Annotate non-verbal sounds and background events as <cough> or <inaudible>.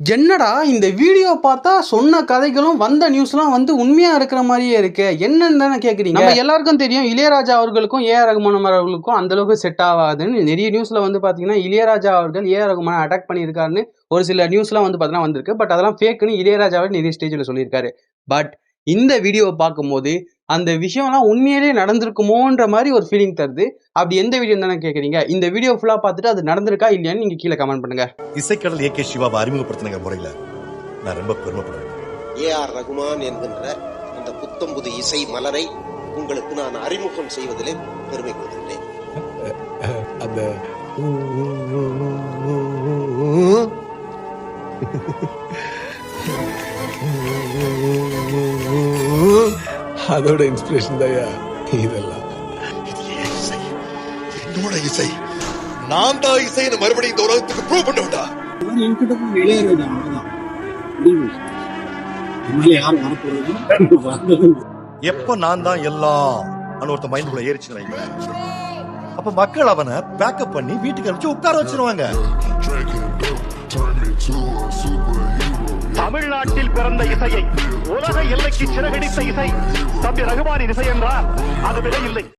என்னடா இந்த வீடியோ பார்த்தா சொன்ன கதைகளும் வந்த நியூஸ்லாம் வந்து உண்மையா இருக்கிற மாதிரியே இருக்கு. என்னன்னு தானே கேக்குறீங்க? நம்ம எல்லாருக்கும் தெரியும் இளையராஜா அவர்களுக்கும் ஏஆர் ரகுமான் அவர்களுக்கும் அந்த அளவுக்கு செட் ஆகாதுன்னு. நிறைய நியூஸ்ல வந்து பாத்தீங்கன்னா இளையராஜா அவர்கள் ஏஆர் ரகுமான் அட்டாக் பண்ணியிருக்காருன்னு ஒரு சில நியூஸ்லாம் வந்து பார்த்தீங்கன்னா வந்திருக்கு. பட் அதெல்லாம் ஃபேக்குன்னு இளையராஜாவே நிறைய ஸ்டேஜில் சொல்லியிருக்காரு. பட் இந்த வீடியோவை பார்க்கும்போது அந்த விஷயம்லாம் உண்மையிலேயே நடந்திருக்குமோன்ற மாதிரி ஒரு ஃபீலிங் தருது. அப்படி எந்த வீடியோ தானே கேட்குறீங்க. இந்த வீடியோ ஃபுல்லாக பார்த்துட்டு அது நடந்திருக்கா இல்லையான்னு நீங்கள் கீழே கமெண்ட் பண்ணுங்க. இசைக்கடல் ஏ கே சிவாவை அறிமுகப்படுத்தின முறையில. நான் ரொம்ப பெருமைப்படுறேன். ஏ ஆர் ரகுமான் என்கின்ற இந்த புத்தம்புது இசை மலரை உங்களுக்கு நான் அறிமுகம் செய்வதிலே பெருமை கொள்கின்றேன். அந்த <laughs> அதோட இன்ஸ்பிரேஷன் தான் இதெல்லாம். இசை என்னோட இசை நான் தான் இசைன்னு மறுபடியும் இந்த உலகத்துக்கு ப்ரூவ் பண்ணுவேன்டா என்கிட்ட இளையராஜா அவ்வளவுதான் எப்ப நான் தான் எல்லாம் ஒருத்த மைண்டுக்குள்ள ஏறிச்சு வைங்களேன் அப்ப மக்கள் அவனை பேக்கப் பண்ணி வீட்டுக்கு அனுப்பிச்சு உட்கார வச்சிருவாங்க. தமிழ்நாட்டில் பிறந்த இசையை உலக எல்லைக்கு சிறகடித்த இசை தம்பி ரகுமானின் இசை என்றால் அது விலை இல்லை